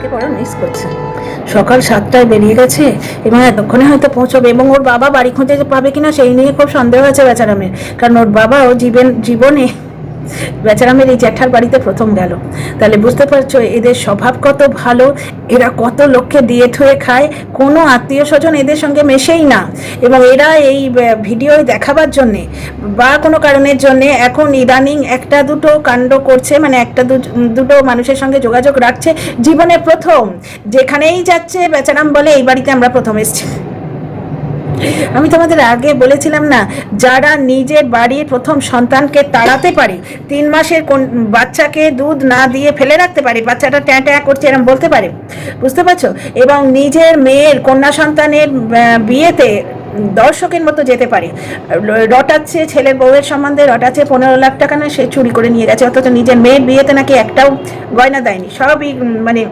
মাকে বড় মিস করছে। সকাল সাতটায় বেরিয়ে গেছে এবং এতক্ষণে হয়তো পৌঁছবে এবং ওর বাবা বাড়ি খুঁজে পাবে কিনা সেই নিয়ে খুব সন্দেহ আছে বেচারামের। কারণ ওর বাবা ও জীবন জীবনে বেচারামের এই জ্যাঠার বাড়িতে প্রথম গেল। তাহলে বুঝতে পারছ, এদের স্বভাব কত ভালো, এরা কত লোককে দিয়ে ঠুয়ে খায়, কোনো আত্মীয় স্বজন এদের সঙ্গে মেশেই না। এবং এরা এই ভিডিও দেখাবার জন্যে, বা কোনো কারণের জন্যে এখন ইদানিং একটা দুটো কাণ্ড করছে মানে একটা দুটো মানুষের সঙ্গে যোগাযোগ রাখছে জীবনে প্রথম। যেখানেই যাচ্ছে, বেচারাম বলে, এই বাড়িতে আমরা প্রথম এসেছি। আমি তোমাদের আগে বলেছিলাম না, যারা নিজের বাড়ির প্রথম সন্তানকে তাড়াতে পারে, তিন মাসের কোন বাচ্চাকে দুধ না দিয়ে ফেলে রাখতে পারে, বাচ্চাটা ট্যাঁ ট্যাঁ করছে এরকম বলতে পারে, বুঝতে পারছ? এবং নিজের মেয়ের কন্যা সন্তানের বিয়েতে দর্শকের মতো যেতে পারে, রটাচ্ছে ছেলের বউয়ের সম্বন্ধে, রটাচ্ছে পনেরো লাখ টাকা না সে চুরি করে নিয়ে গেছে, অথচ নিজের মেয়ের বিয়েতে নাকি একটাও গয়না দেয়নি, সবই মানে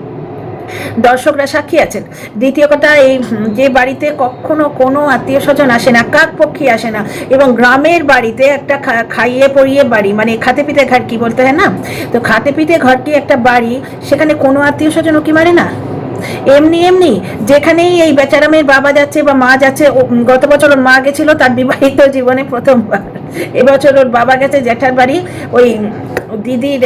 দর্শকরা সাক্ষী আছেন। দ্বিতীয় কথা, এই যে বাড়িতে কখনো কোনো আত্মীয় স্বজন আসে না, কাক পক্ষী আসে না, এবং গ্রামের বাড়িতে একটা খাইয়ে পড়িয়ে বাড়ি মানে খাতে পিতে ঘর কি বলতে হয় না? তো খাতে পিতে ঘরটি একটা বাড়ি, সেখানে কোনো আত্মীয় স্বজন কি মারে না? এমনি এমনি, যেখানেই এই বেচারামের বাবা যাচ্ছে বা মা যাচ্ছে গত বছর ওর মা গেছিল, তার বিবাহিত জীবনে প্রথমবার। এবছর ওর বাবা গেছে, জ্যাঠার বাড়ি, ওই দিদির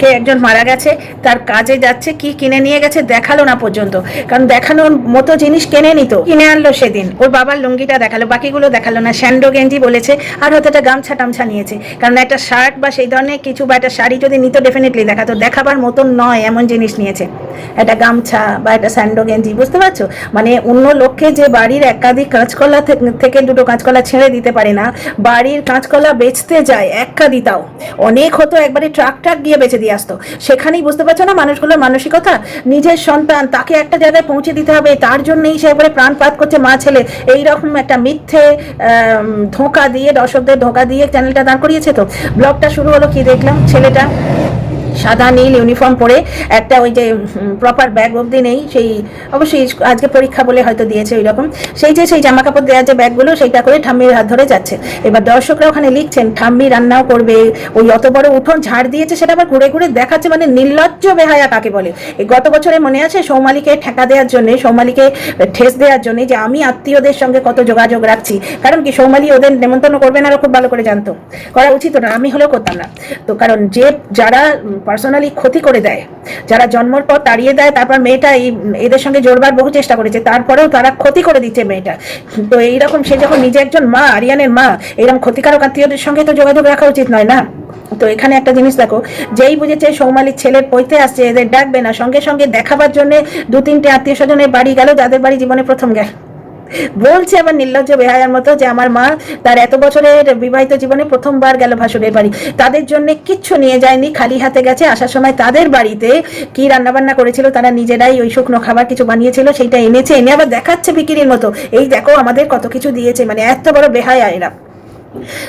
কে একজন মারা গেছে, তার কাজে যাচ্ছে, কি কিনে নিয়ে গেছে দেখাল না পর্যন্ত। কারণ দেখানোর মতো জিনিস কিনে নিত, কিনে আনলো সেদিন। ওর বাবার লুঙ্গিটা দেখাল, বাকিগুলো দেখাল না। স্যান্ডো গেঞ্জি বলেছে, আর হয়তো একটা গামছা টামছা নিয়েছে। কারণ একটা শার্ট বা সেই ধরনের কিছু বা একটা শাড়ি যদি নিত ডেফিনেটলি দেখাতো দেখাবার মতন নয়, এমন জিনিস নিয়েছে। একটা গামছা বা একটা স্যান্ডো গেঞ্জি, বুঝতে পারছ? মানে অন্য লোককে যে বাড়ির একাধিক কাঁচকলা থেকে দুটো কাঁচকলা ছেড়ে দিতে পারে না, বাড়ির কাঁচকলা বেচতে যায়, এক কাদি তাও। অনেক হতো একবারে ট্রাক ট্রাক গিয়ে বেঁচে দিয়ে আসতো। সেখানেই বুঝতে পারছ না মানুষগুলোর মানসিকতা? নিজের সন্তান, তাকে একটা জায়গায় পৌঁছে দিতে হবে, তার জন্যই সে একবারে প্রাণপাত করছে মা ছেলে। এইরকম একটা মিথ্যে ধোঁকা দিয়ে, দর্শকদের ধোঁকা দিয়ে চ্যানেলটা দাঁড় করিয়েছে তো। ব্লগটা শুরু হলো, কি দেখলাম? ছেলেটা সাদা, নীল ইউনিফর্ম পরে একটা ওই যে প্রপার ব্যাগ অবধি নেই। সেই অবশ্যই আজকে পরীক্ষা বলে হয়তো দিয়েছে ওই রকম। সেই যে, সেই জামা কাপড় দেওয়া যে ব্যাগগুলো সেইটা করে ঠাম্মির হাত ধরে যাচ্ছে। এবার দর্শকরা ওখানে লিখছেন, ঠাম্মি রান্নাও করবে। ওই অত বড় উঠোন ঝাড় দিয়েছে, সেটা আবার ঘুরে ঘুরে দেখাচ্ছে মানে নির্লজ্জ বেহায়া কাকে বলে। এই গত বছরে মনে আছে সৌমালিকে ঠেকা দেওয়ার জন্য, সৌমালিকে ঠেস দেওয়ার জন্য যে আমি আত্মীয়দের সঙ্গে কত যোগাযোগ রাখছি। কারণ কি, সৌমালি ওদের নেমন্তন্ন করবে না খুব ভালো করে জানতো। করা উচিত না আমি হলেও করতাম না। তো কারণ যে, যারা পার্সোনালি ক্ষতি করে দেয়। যারা জন্মর পর তাড়িয়ে দেয়, তারপর মেয়েটা এই, এদের সঙ্গে জোরবার বহু চেষ্টা করেছে, তারপরেও তারা ক্ষতি করে দিচ্ছে মেয়েটা। তো এইরকম সে যখন নিজে একজন মা, আরিয়ানের মা এরকম ক্ষতিকারক আত্মীয়দের সঙ্গে তো যোগাযোগ রাখা উচিত নয় না? তো এখানে একটা জিনিস দেখো, যেই বুঝেছে সৌমালির ছেলের পৈতে আসছে, এদের ডাকবে না। সঙ্গে সঙ্গে দেখাবার জন্য দু তিনটে আত্মীয় স্বজনের বাড়ি গেল, যাদের বাড়ি জীবনে প্রথম গেল। বলছে আমার নির্লজ্জ বেহায়ার মতো যে আমার মা তার এত বছরের বিবাহিত জীবনে প্রথমবার গেল ভাসুরের বাড়ি। তাদের জন্য কিচ্ছু নিয়ে যায়নি, খালি হাতে গেছে। আসার সময় তাদের বাড়িতে কি রান্নাবান্না করেছিল, তারা নিজেরাই ওই শুকনো খাবার কিছু বানিয়েছিল, সেইটা এনেছে, এনে আবার দেখাচ্ছে বিক্রির মতো। এই দেখো আমাদের কত কিছু দিয়েছে মানে এত বড় বেহায়া এরা।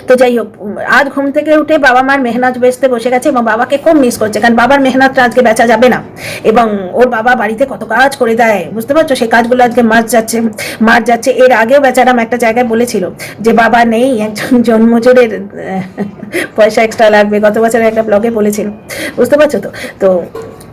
তো যাই হোক আজ ঘুম থেকে উঠে বাবা মার মেহনত বেচতে বসে গেছে এবং বাবাকে খুব মিস করছে, কারণ বাবার মেহনতটা আজকে বেচা যাবে না। এবং ওর বাবা বাড়িতে কত কাজ করে দেয়, বুঝতে পারছ? সেই কাজগুলো আজকে মাছ যাচ্ছে মাছ যাচ্ছে। এর আগেও বেচারাম একটা জায়গায় বলেছিল যে, বাবা নেই, একজন জন্মজোরের পয়সা এক্সট্রা লাগবে। গত বছরের একটা ব্লগে বলেছিল, বুঝতে পারছ তো? তো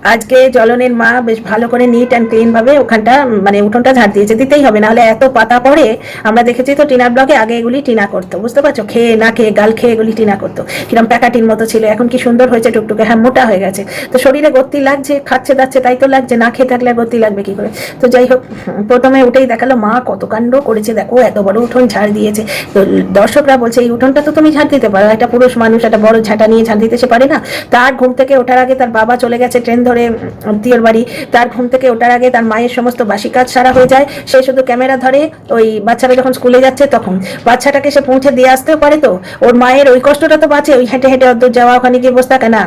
আজকে জলনের মা বেশ ভালো করে নিট অ্যান্ড ক্লিন ভাবে ওখানটা মানে উঠোনটা ঝাড় দিয়েছে, দিতেই হবে, নাহলে এত পাতা পড়ে। আমরা দেখেছি তো টিনার ব্লকে আগে এগুলি টিনা করতো, বুঝতে পারছ? খেয়ে না খেয়ে গাল খেয়ে এগুলি টিনা করতো। কিরম প্যাকাটির মতো ছিল, এখন কি সুন্দর হয়েছে টুকটুকে? হ্যাঁ মোটা হয়ে গেছে। তো শরীরে গতি লাগছে, খাচ্ছে দাচ্ছে, তাই তো লাগছে, না খেয়ে থাকলে গতি লাগবে কি করে? তো যাই হোক, প্রথমে উঠেই দেখাল মা কত কাণ্ড করেছে, দেখো, এত বড় উঠোন ঝাড় দিয়েছে। তো দর্শকরা বলছে, এই উঠোনটা তো তুমি ঝাড় দিতে পারো একটা পুরুষ মানুষ, একটা বড় ঝাঁটা নিয়ে ঝাড় দিতে সে পারে না? তার ঘুম থেকে ওঠার আগে তার বাবা চলে গেছে ট্রেন ধরে আত্মীয়র বাড়ি। তার ঘুম থেকে ওঠার আগে তার মায়ের সমস্ত বাসি কাজ সারা হয়ে যায়। সে শুধু ক্যামেরা ধরে ওই বাচ্চারা যখন স্কুলে যাচ্ছে তখন। বাচ্চাটাকে সে পৌঁছে দিয়ে আসতেও পারে তো? ওর মায়ের ওই কষ্টটা তো বাঁচে, ওই হেঁটে হেঁটে অদ্দূর যাওয়া, ওখানে গিয়ে বসে থাকে না।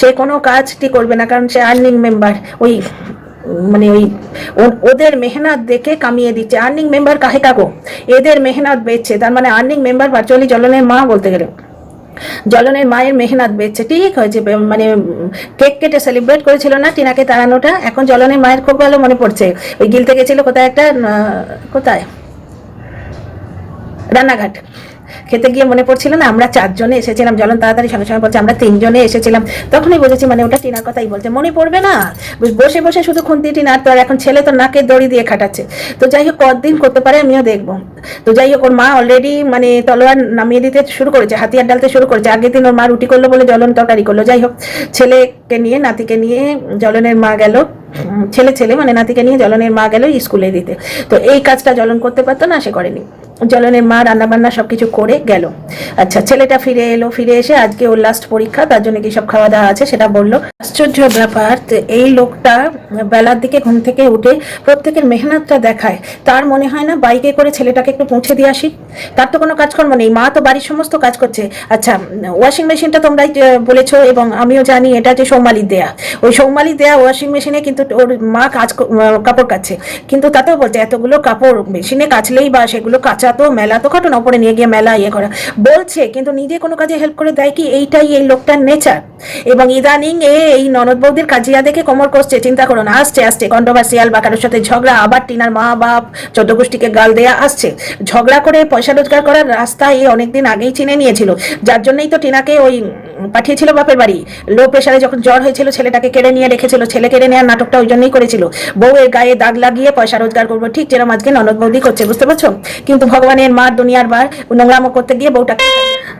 সে কোনো কাজটি করবে না, কারণ সে আর্নিং মেম্বার ওই মানে ওই ওদের মেহনত দেখে কামিয়ে দিচ্ছে। আর্নিং মেম্বার কাহে কাকো? এদের মেহনত বেচছে। তার মানে আর্নিং মেম্বার ভার্চুয়ালি জলনের মা বলতে গেলে। জলনের মায়ের মেহনাত বেচছে ঠিক হয়েছে মানে কেক কেটে সেলিব্রেট করেছিল না টিনাকে তাড়ানোটা? এখন জলনের মায়ের খুব ভালো মনে পড়ছে। ওই গিলতে গেছিল কোথায় একটা কোথায়? রান্নাঘাট। খেতে গিয়ে মনে পড়ছিল না, আমরা চারজনে এসেছিলাম, জলন তাড়াতাড়ি সঙ্গে সঙ্গে বলছে, আমরা তিনজনে এসেছিলাম। তখনই বুঝেছি মানে ওটা টিনার কথাই বলছে, মনে পড়বে না? বসে বসে শুধু খুন্তি টিনার তো, আর এখন ছেলে তো নাকে দড়ি দিয়ে খাটাচ্ছে। তো যাই হোক, কতদিন করতে পারে আমিও দেখব। তো যাই হোক, ওর মা অলরেডি মানে তলোয়ার নামিয়ে দিতে শুরু করেছে, হাতিয়ার ডালতে শুরু করেছে। আগের দিন ওর মা রুটি করল বলে জলন তরকারি করল। যাই হোক, ছেলেকে নিয়ে, নাতিকে নিয়ে জলনের মা গেল। ছেলে ছেলে মানে নাতিকে নিয়ে জ্বলনের মা গেল স্কুলে দিতে। তো এই কাজটা জলন করতে পারতো না, সে করেনি। জ্বলনের মা রান্না বান্না সব কিছু করে গেল। আচ্ছা ছেলেটা ফিরে এলো, ফিরে এসে আজকে ওর লাস্ট পরীক্ষা, তার জন্য কি সব খাওয়া দাওয়া আছে সেটা বলল। আশ্চর্য ব্যাপার এই লোকটা বেলার দিকে ঘুম থেকে উঠে প্রত্যেকের মেহনতটা দেখায়। তার মনে হয় না বাইকে করে ছেলেটাকে একটু পৌঁছে দিয়ে আসি। তার তো কোনো কাজকর্ম নেই, মা তো বাড়ির সমস্ত কাজ করছে। আচ্ছা ওয়াশিং মেশিনটা তোমরাই বলেছ এবং আমিও জানি এটা যে সৌমালির দেয়া। ওই সৌমালির দেয়া ওয়াশিং মেশিনে কিন্তু ওর মা কাজ কাপড় কাচ্ছে। কিন্তু তাতেও বলছে, এতগুলো কাপড় মেশিনে কাচলেই বা সেগুলো কাচা তো, মেলা তো ঘটনা, ওপরে নিয়ে গিয়ে মেলা ইয়ে করা। বলছে, কিন্তু নিজে কোনো কাজে হেল্প করে দেয় কি? এইটাই এই লোকটার নেচার এবং ইদানিং এ এই ননদ বৌদির কাজিয়া দেখে কোমর কষছে, চিন্তা করো না, আসছে আসছে কন্ট্রোভার্সিয়াল বা কারোর সাথে ঝগড়া। আবার টিনার মা বাপ চোদ্দ গোষ্ঠীকে গাল দেয়া আসছে। ঝগড়া করে পয়সা রোজগার করার রাস্তা এই অনেকদিন আগেই চিনে নিয়েছিল। যার জন্যই তো টিনাকে ওই, পাঠিয়েছিল বাপের বাড়ি। লো প্রেশারে যখন জ্বর হয়েছিল, ছেলেটাকে কেড়ে নিয়ে রেখেছিল। ছেলে কেড়ে নেওয়ার নাটকটা ওই জন্যই করেছিল। বউয়ের গায়ে দাগ লাগিয়ে পয়সা রোজগার করব। ঠিক যেরকম আজকে ননদ বৌদি করছে, বুঝতে পারছ? কিন্তু ভগবানের মার দুনিয়ার বার নোংরামো করতে গিয়ে বউটাকে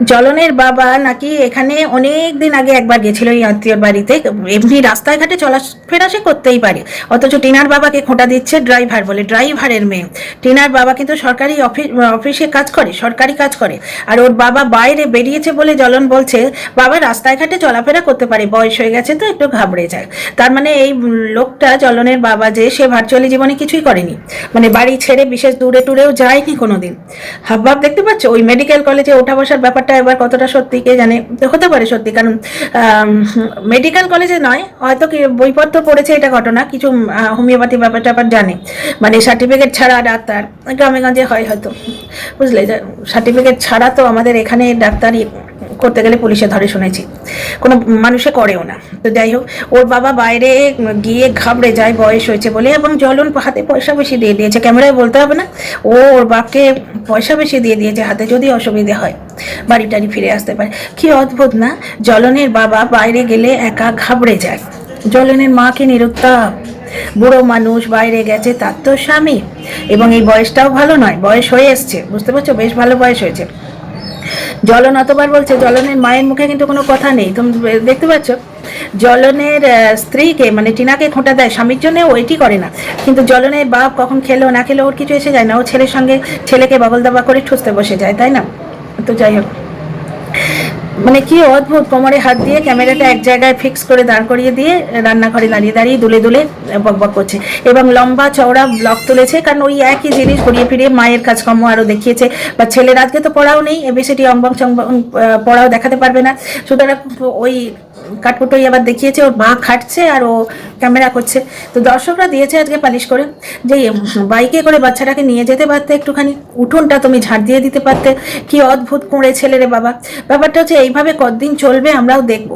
জলনের বাবা নাকি এখানে অনেক দিন আগে একবার গেছিল এই আত্মীয়র বাড়িতে। এমনি রাস্তায় ঘাটে চলাফেরা সে করতেই পারে। অথচ টিনার বাবাকে খোঁটা দিচ্ছে ড্রাইভার বলে, ড্রাইভারের মেয়ে। টিনার বাবা কিন্তু সরকারি অফিস অফিসে কাজ করে, সরকারি কাজ করে। আর ওর বাবা বাইরে বেরিয়েছে বলে জলন বলছে, বাবা রাস্তায় ঘাটে চলাফেরা করতে পারে, বয়স হয়ে গেছে তো একটু ঘাবড়ে যায়। তার মানে এই লোকটা জলনের বাবা যে, সে ভার্চুয়ালি জীবনে কিছুই করেনি। মানে বাড়ি ছেড়ে বিশেষ দূরে টুরেও যায়নি কোনোদিন? হাবভাব দেখতে পাচ্ছ? ওই মেডিকেল কলেজে ওঠা বসার ব্যাপারটা এবার কতটা সত্যি কে জানে? হতে পারে সত্যি, কারণ মেডিকেল কলেজে নয়, হয়তো বইপত্র পড়েছে এটা ঘটনা, কিছু হোমিওপ্যাথি ব্যাপার ট্যাপার জানে। মানে সার্টিফিকেট ছাড়া ডাক্তার গ্রামে গঞ্জে হয় হয়তো। বুঝলে? সার্টিফিকেট ছাড়া তো আমাদের এখানে ডাক্তারি করতে গেলে পুলিশে ধরে শুনেছি। কোনো মানুষে করেও না। তো যাই হোক, ওর বাবা বাইরে গিয়ে ঘাবড়ে যায়, বয়স হয়েছে বলে, এবং জলন হাতে পয়সা বেশি দিয়ে দিয়েছে। ক্যামেরায় বলতে হবে না, ও ওর বাপকে পয়সা বেশি দিয়ে দিয়েছে হাতে, যদি অসুবিধে হয়, বাড়ি টাড়ি ফিরে আসতে পারে। কি অদ্ভুত না জলনের বাবা বাইরে গেলে একা ঘাবড়ে যায়। জলনের মাকে নিরুত্তাপ বুড়ো মানুষ বাইরে গেছে, তার তো স্বামী। এবং এই বয়সটাও ভালো নয়, বয়স হয়ে এসছে, বুঝতে পারছ? বেশ ভালো বয়স হয়েছে। জলন অতবার বলছে জলনের মায়ের মুখে কিন্তু কোনো কথা নেই। তুমি দেখতে পাচ্ছ? জলনের স্ত্রীকে মানে টিনাকে খোঁটা দেয়, স্বামীর জন্য ওইটি করে না। কিন্তু জলনের বাপ কখন খেলো, না খেলো, ওর কিছু এসে যায় না। ও ছেলের সঙ্গে ছেলেকে বগল দাবা করে ঠুসতে বসে যায়, তাই না? তো যাই হোক। মানে কি অদ্ভুত, কোমরে হাত দিয়ে ক্যামেরাটা এক জায়গায় ফিক্স করে দাঁড় করিয়ে দিয়ে রান্নাঘরে দাঁড়িয়ে দাঁড়িয়ে দুলে দুলে বকবক করছে। এবং লম্বা চওড়া ব্লক তুলেছে, কারণ ওই একই জিনিস ঘুরিয়ে ফিরিয়ে মায়ের কাজকর্ম আরও দেখিয়েছে। বা ছেলের আজকে তো পড়াও নেই এবিসিটি অঙ্গম চঙ্গম পড়াও দেখাতে পারবে না। সুতরাং ওই কাঠপুটোই আবার দেখিয়েছে, ওর মা খাটছে আর ও ক্যামেরা করছে। তো দর্শকরা দিয়েছে আজকে পালিশ করে যে বাইকে করে বাচ্চাটাকে নিয়ে যেতে পারতে একটুখানি, উঠোনটা তুমি ঝাড় দিয়ে দিতে পারতে, কি অদ্ভুত কুঁড়ে ছেলে রে বাবা। ব্যাপারটা হচ্ছে এইভাবে কতদিন চলবে আমরাও দেখব।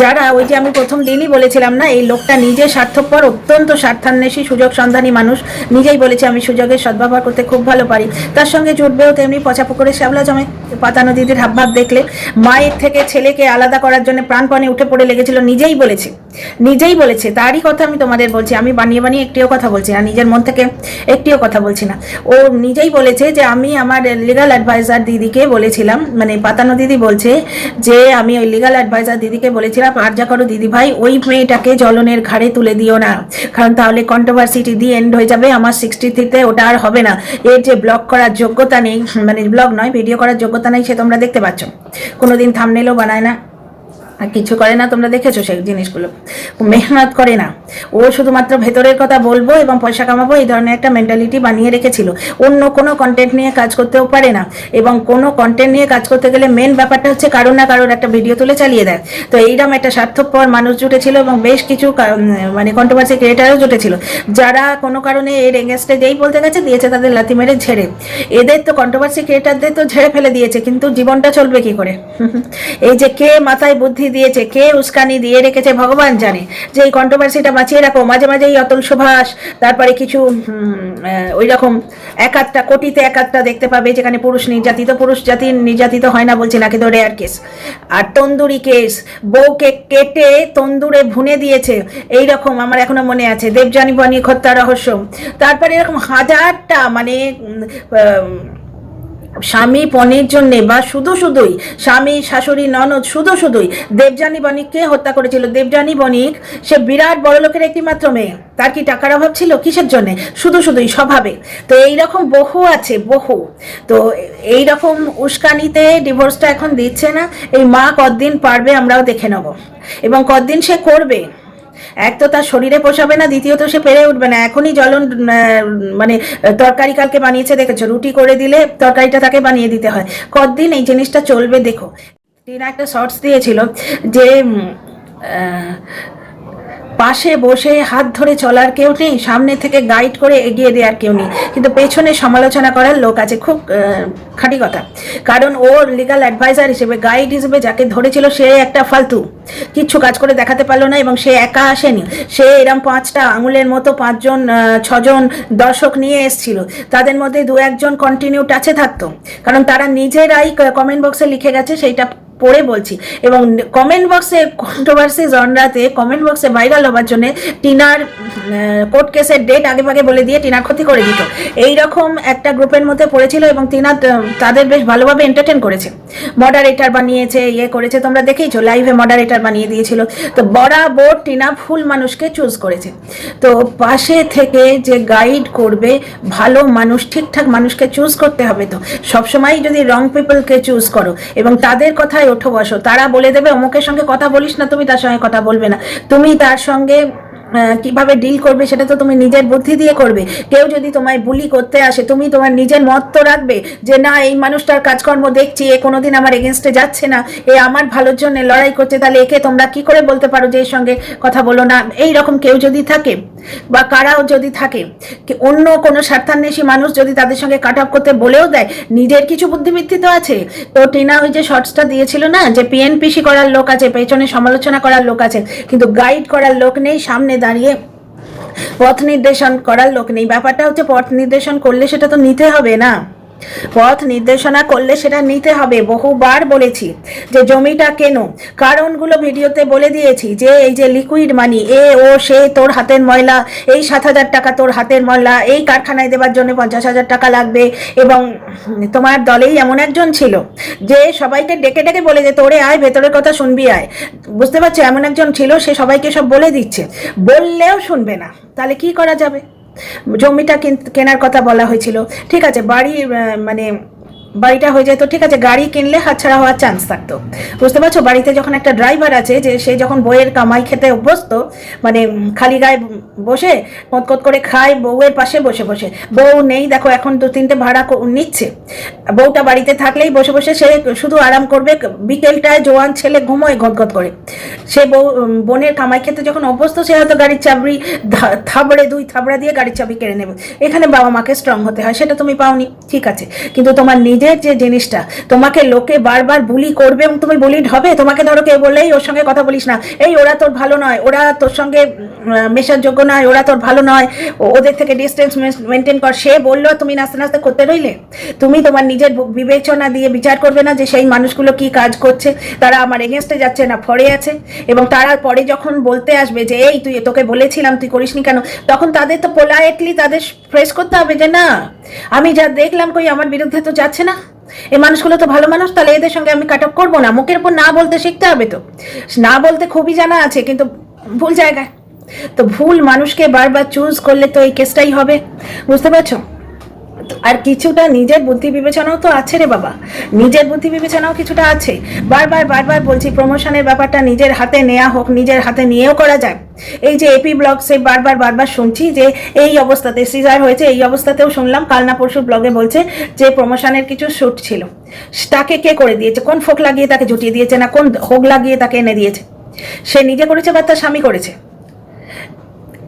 যারা ওই যে আমি প্রথম দিনই বলেছিলাম না, এই লোকটা নিজে স্বার্থপর, অত্যন্ত স্বার্থান্বেষী, সুযোগ সন্ধানী মানুষ, নিজেই বলেছে আমি সুযোগের সদ্ব্যবহার করতে খুব ভালো পারি। তার সঙ্গে জুটবেও তেমনি পচা পুকুরে শ্যাবলা জমে পাতানো দিদির হাবভাব দেখলে, মায়ের থেকে ছেলেকে আলাদা করার জন্য প্রাণপণে উঠে পড়ে লেগেছিল, নিজেই বলেছে। নিজেই বলেছে, তারই কথা আমি তোমাদের বলছি। আমি বানিয়ে বানিয়ে একটিও কথা বলছি না, নিজের মন থেকে একটিও কথা বলছি না। ও নিজেই বলেছে যে, আমি আমার লিগাল অ্যাডভাইজার দিদিকে বলেছিলাম মানে পাতানো দিদি বলছে যে, আমি ওই লিগাল অ্যাডভাইজার দিদিকে বলেছিলাম, আর যা করো দিদি ভাই ওই মেয়েটাকে জলনের ঘাড়ে তুলে দিও না। কারণ তাহলে কন্ট্রোভার্সিটি দিয়ে এন্ড হয়ে যাবে, আমার সিক্সটি থ্রিতে ওটা আর হবে না। এর যে ব্লগ করার যোগ্যতা নেই মানে ব্লগ নয় ভিডিও করার যোগ্যতা নেই, সে তোমরা দেখতে পাচ্ছ। কোনোদিন থামনেলও বানায় না। কিছু করে না, তোমরা দেখেছ সেই জিনিসগুলো। মেহনত করে না। ও শুধুমাত্র ভেতরের কথা বলব এবং পয়সা কামাবো, এই ধরনের একটা মেন্টালিটি বানিয়ে রেখেছিল। অন্য কোনো কন্টেন্ট নিয়ে কাজ করতেও পারে না। এবং কোনো কন্টেন্ট নিয়ে কাজ করতে গেলে মেন ব্যাপারটা হচ্ছে কারোর না কারোর একটা ভিডিও তুলে চালিয়ে দেয়। তো এইরকম একটা স্বার্থপর মানুষ জুটেছিল এবং বেশ কিছু মানে কন্ট্রোভার্সি ক্রিয়েটারও জুটেছিল। যারা কোনো কারণে এর এগেনস্টে যেই বলতে গেছে, দিয়েছে তাদের লাথি মেরে ঝেড়ে। এদের তো কন্ট্রোভার্সি ক্রিয়েটারদের তো ঝেড়ে ফেলে দিয়েছে, কিন্তু জীবনটা চলবে কি করে? এই যে কে মাথায় বুদ্ধি দিয়েছে, কে উস্কানি দিয়ে রেখেছে ভগবান জানে। যে এই কন্ট্রোভার্সিটা বাঁচিয়ে রাখো, মাঝে মাঝে এই অতুল সুভাষ, তারপরে কিছু ওই রকম এক আধটা, কোটিতে এক আধটা দেখতে পাবে, যেখানে পুরুষ নির্যাতিত, পুরুষ জাতি নির্যাতিত হয় না বলছি না কিন্তু রেয়ার কেস আর তন্দুরি কেস বউকে কেটে তন্দুরে ভুনে দিয়েছে, এই রকম আমার এখনও মনে আছে, দেবযানী বণিক হত্যা রহস্য। তারপরে এরকম হাজারটা মানে স্বামী পণের জন্যে বা শুধু শুধুই, স্বামী, শাশুড়ি, ননদ, শুধু শুধুই দেবযানী বণিককে হত্যা করেছিল। দেবযানী বণিক, সে বিরাট বড় লোকের একটি মাত্র মেয়ে। তার কি টাকার অভাব ছিল কিসের জন্যে? শুধু শুধুই স্বভাবে। তো এই রকম বহু আছে, বহু। তো এই রকম উস্কানিতে ডিভোর্সটা এখন দিচ্ছে না। এই মা কতদিন পারবে আমরাও দেখে নেব। এবং কতদিন সে করবে? এক তো তার শরীরে পোষাবে না, দ্বিতীয়ত সে পেরে উঠবে না। এখনই জ্বলন মানে তরকারি কালকে বানিয়েছে, দেখেছ? রুটি করে দিলে তরকারিটা তাকে বানিয়ে দিতে হয়। কতদিন এই জিনিসটা চলবে, দেখো। টিনা একটা শর্টস দিয়েছিল যে পাশে বসে হাত ধরে চলার কেউ নেই, সামনে থেকে গাইড করে এগিয়ে দেওয়ার কেউ নেই। কিন্তু পেছনে সমালোচনা করার লোক আছে, খুব খাঁটি কথা। কারণ ওর লিগাল অ্যাডভাইজার হিসেবে গাইড হিসেবে যাকে ধরেছিল, সে একটা ফালতু। কিচ্ছু কাজ করে দেখাতে পারল না এবং সে একা আসেনি। সে এরম পাঁচটা আঙুলের মতো পাঁচজন ছজন দর্শক নিয়ে এসেছিল। তাদের মধ্যে দু একজন কন্টিনিউ টাচে থাকতো। কারণ তারা নিজেরাই কমেন্ট বক্সে লিখে গেছে, সেইটা পড়ে বলছি। এবং কমেন্ট বক্সে কন্ট্রোভার্সি জনরাতে কমেন্ট বক্সে ভাইরাল হবার জন্য টিনার কোর্ট কেসের ডেট আগে ভাগে বলে দিয়ে টিনার ক্ষতি করে দিত। এই রকম একটা গ্রুপের মধ্যে পড়েছিল এবং টিনা তাদের বেশ ভালোভাবে এন্টারটেন করেছে। মডারেটার বানিয়েছে ইয়ে করেছে, তোমরা দেখেইছো লাইভে মডারেটার বানিয়ে দিয়েছিল। তো বরাবর টিনা ফুল মানুষকে চুজ করেছে। তো পাশে থেকে যে গাইড করবে, ভালো মানুষ, ঠিকঠাক মানুষকে চুজ করতে হবে তো। সবসময় যদি রং পিপলকে চুজ করো, এবং তাদের কথায় ওঠো বসো। তারা বলে দেবে, অমুকের সঙ্গে কথা বলিস না, তুমি তার সঙ্গে কথা বলবে না। তুমি তার সঙ্গে কীভাবে ডিল করবে সেটা তো তুমি নিজের বুদ্ধি দিয়ে করবে। কেউ যদি তোমায় বুলি করতে আসে, তুমি তোমার নিজের মত তো রাখবে যে, না, এই মানুষটার কাজকর্ম দেখছি, এ কোনোদিন আমার এগেনস্টে যাচ্ছে না, এ আমার ভালোর জন্য লড়াই করছে, তাহলে একে তোমরা কি করে বলতে পারো যে, এর সঙ্গে কথা বলো না? এই রকম কেউ যদি থাকে, বা কারাও যদি থাকে অন্য কোনো স্বার্থান্বেষী মানুষ যদি তাদের সঙ্গে কাট আপ করতে বলেও দেয়, নিজের কিছু বুদ্ধিবৃত্তি তো আছে। তো টিনা ওই যে শর্টসটা দিয়েছিল না, যে পিএনপিসি করার লোক আছে, পেছনে সমালোচনা করার লোক আছে, কিন্তু গাইড করার লোক নেই, সামনে দাঁড়িয়ে পথ নির্দেশন করার লোক নেই। ব্যাপারটা হচ্ছে পথ নির্দেশন করলে সেটা তো নিতে হবে না। পথ নির্দেশনা করলে সেটা নিতে হবে, বহুবার বলেছি যে জমিটা কেন। কারণগুলো ভিডিওতে বলে দিয়েছি যে এই যে লিকুইড মানি এ, ও, সে, তোর হাতের ময়লা, এই সাত হাজার টাকা তোর হাতের ময়লা, এই কারখানায় দেওয়ার জন্য পঞ্চাশ হাজার টাকা লাগবে এবং তোমার দলেই এমন একজন ছিল যে সবাইকে ডেকে ডেকে বলে যে, তোরে আয়, ভেতরের কথা শুনবি, আয়। বুঝতে পারছ? এমন একজন ছিল, সে সবাইকে সব বলে দিচ্ছে। বললেও শুনবে না। তাহলে কি করা যাবে? জমিটা কিন- কেনার কথা বলা হয়েছিল। ঠিক আছে বাড়ি মানে বাড়িটা হয়ে যেত ঠিক আছে, গাড়ি কিনলে হাতছাড়া হওয়ার চান্স থাকতো। বুঝতে পারছ? বাড়িতে যখন একটা ড্রাইভার আছে, যে সে যখন বইয়ের কামাই খেতে অভ্যস্ত মানে খালি গায়ে বসে, কত করে খায়, বউয়ের পাশে বসে বসে। বউ নেই, দেখো, এখন দু তিনটে ভাড়া নিচ্ছে। বউটা বাড়িতে থাকলেই বসে বসে সে শুধু আরাম করবে বিকেলটায় জোয়ান ছেলে ঘুমোয় গদগদ করে। সে বউ বোনের কামাই খেতে যখন অভ্যস্ত, সে হয়তো গাড়ির চাবি ধা- থাবড়ে, দুই থাবড়া দিয়ে গাড়ির চাবি কেড়ে নেবে। এখানে বাবা মাকে স্ট্রং হতে হয়, সেটা তুমি পাওনি, ঠিক আছে। কিন্তু তোমার নিজের যে জিনিসটা, তোমাকে লোকে বারবার বুলি করবে এবং তুমি বুলিড হবে তোমাকে ধরো কেউ বললেই ওর সঙ্গে কথা বলিস না, এই ওরা তোর ভালো নয়, ওরা তোর সঙ্গে মেশার যোগ্য নয়, ওরা তোর ভালো নয় ওদের থেকে ডিস্টেন্স মেনটেন কর। সে বলল, তুমি নাস্তে নাস্তে করতে রইলে? তুমি তোমার নিজের বিবেচনা দিয়ে বিচার করবে না যে সেই মানুষগুলো কি কাজ করছে? তারা আমার এগেনস্টে যাচ্ছে না, ফরে আছে। এবং তারা পরে যখন বলতে আসবে যে, এই তুই তোকে বলেছিলাম, তুই করিসনি কেন? তখন তাদের তো পোলাইটলি তাদের ফ্রেস করতে হবে যে, না, আমি যা দেখলাম কই, আমার বিরুদ্ধে তো যাচ্ছে না। এই মানুষগুলো তো ভালো মানুষ, তাহলে এদের সঙ্গে আমি কাট করব না। মুখের উপর না বলতে শিখতে হবে তো। না বলতে খুবই জানা আছে, কিন্তু ভুল জায়গায়। তো ভুল মানুষকে বারবার চুজ করলে তো এই কেসটাই হবে। বুঝতে পারছ? আর কিছুটা নিজের বুদ্ধি বিবেচনাও তো আছে রে বাবা। নিজের বুদ্ধি বিবেচনাও কিছুটা আছে। বারবার বারবার বলছি প্রমোশনের ব্যাপারটা নিজের হাতে নেওয়া হোক, নিজের হাতে নিয়েও করা যায়। এই যে এপি ব্লগসে বারবার বারবার শুনছি যে এই অবস্থাতে, সিজার হয়েছে, এই অবস্থাতেও শুনলাম। কালনা পরশু ব্লগে বলছে যে প্রমোশনের কিছু শ্যুট ছিল। তাকে কে করে দিয়েছে? কোন ফোক লাগিয়ে তাকে জুটিয়ে দিয়েছে না কোন হোক লাগিয়ে তাকে এনে দিয়েছে? সে নিজে করেছে বা তার স্বামী করেছে?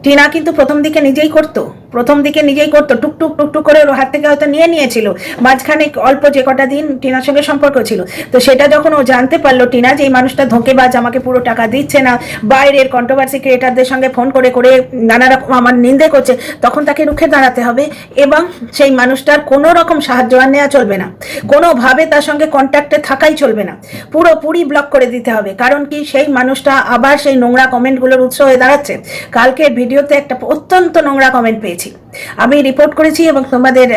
টিনা কিন্তু প্রথম দিকে নিজেই করতো। প্রথম দিকে নিজেই করতো টুকটুক টুকটুক করে ওর হাত থেকে হয়তো নিয়ে নিয়েছিল। মাঝখানে অল্প যে কটা দিন টিনার সঙ্গে সম্পর্ক ছিল। তো সেটা যখন ও জানতে পারল, টিনা যে এই মানুষটা ধোঁকেবাজ, আমাকে পুরো টাকা দিচ্ছে না, বাইরের কন্ট্রোভার্সি ক্রিয়েটারদের সঙ্গে ফোন করে করে নানা রকম আমার নিন্দে করছে, তখন তাকে রুখে দাঁড়াতে হবে এবং সেই মানুষটার কোনো রকম সাহায্য আর নেওয়া চলবে না। কোনোভাবে তার সঙ্গে কন্ট্যাক্টে থাকাই চলবে না। পুরোপুরি ব্লক করে দিতে হবে, কারণ কি সেই মানুষটা আবার সেই নোংরা কমেন্টগুলোর উৎস হয়ে দাঁড়াচ্ছে। কালকের ভিডিওতে একটা অত্যন্ত নোংরা কমেন্ট পেয়েছি। আমি রিপোর্ট করেছি এবং তোমাদের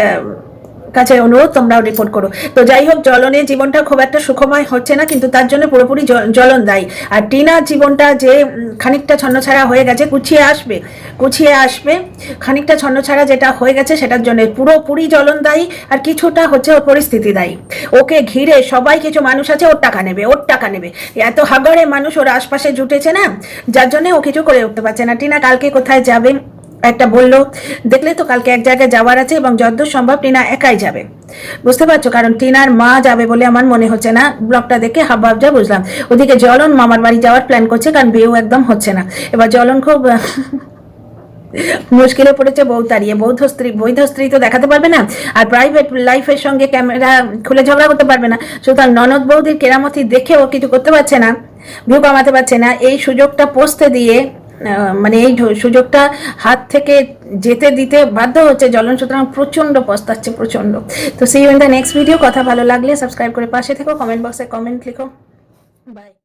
কাছে অনুরোধ, তোমরাও রিপোর্ট করো। তো যাই হোক জ্বলনে জীবনটা খুব একটা সুখময় হচ্ছে না, কিন্তু তার জন্য পুরোপুরি জ- জ্বলন দায়ী। আর টিনার জীবনটা যে খানিকটা ছন্নছাড়া হয়ে গেছে, গুছিয়ে আসবে গুছিয়ে আসবে। খানিকটা ছন্নছাড়া যেটা হয়ে গেছে, সেটার জন্য পুরোপুরি জ্বলন দায়ী, আর কিছুটা হচ্ছে ওর পরিস্থিতি দায়ী। ওকে ঘিরে সবাই কিছু মানুষ আছে, ওর টাকা নেবে, ওর টাকা নেবে। এত হাগারে মানুষ ওর আশপাশে জুটেছে না, যার জন্য ও কিছু করে উঠতে পারছে না। টিনা, কালকে কোথায় যাবে? একটা বলল, দেখলে তো কালকে এক জায়গায় যাওয়ার আছে এবং যতদূর সম্ভব টিনা একাই যাবে। বুঝতে পারছ, কারণ টিনার মা যাবে বলে আমার মনে হচ্ছে না। ব্লগটা দেখে হাব ভাব যা বুঝলাম। ওদিকে জলন মামার বাড়ি যাওয়ার প্ল্যান করছে, কারণ বিয়েও একদম হচ্ছে না। এবার জলন খুব মুশকিলে পড়েছে, বউ তাড়িয়ে। বৌদ্ধ স্ত্রী বৈধ স্ত্রী তো দেখাতে পারবে না, আর প্রাইভেট লাইফের সঙ্গে ক্যামেরা খুলে ঝগড়া করতে পারবে না। সুতরাং ননদ বৌদির কেরামতি দেখে ও কিছু করতে পারছে না ভিউ কামাতে পারছে না। এই সুযোগটা পোস্তে দিয়ে মানে এই সুযোগটা হাত থেকে যেতে দিতে বাধ্য হচ্ছে জলন সুতরাং প্রচণ্ড পস্তাচ্ছে প্রচণ্ড তো সেই ইন দ্য নেক্সট ভিডিও কথা ভালো লাগলে সাবস্ক্রাইব করে পাশে থেকো কমেন্ট বক্সে কমেন্ট লিখো। বাই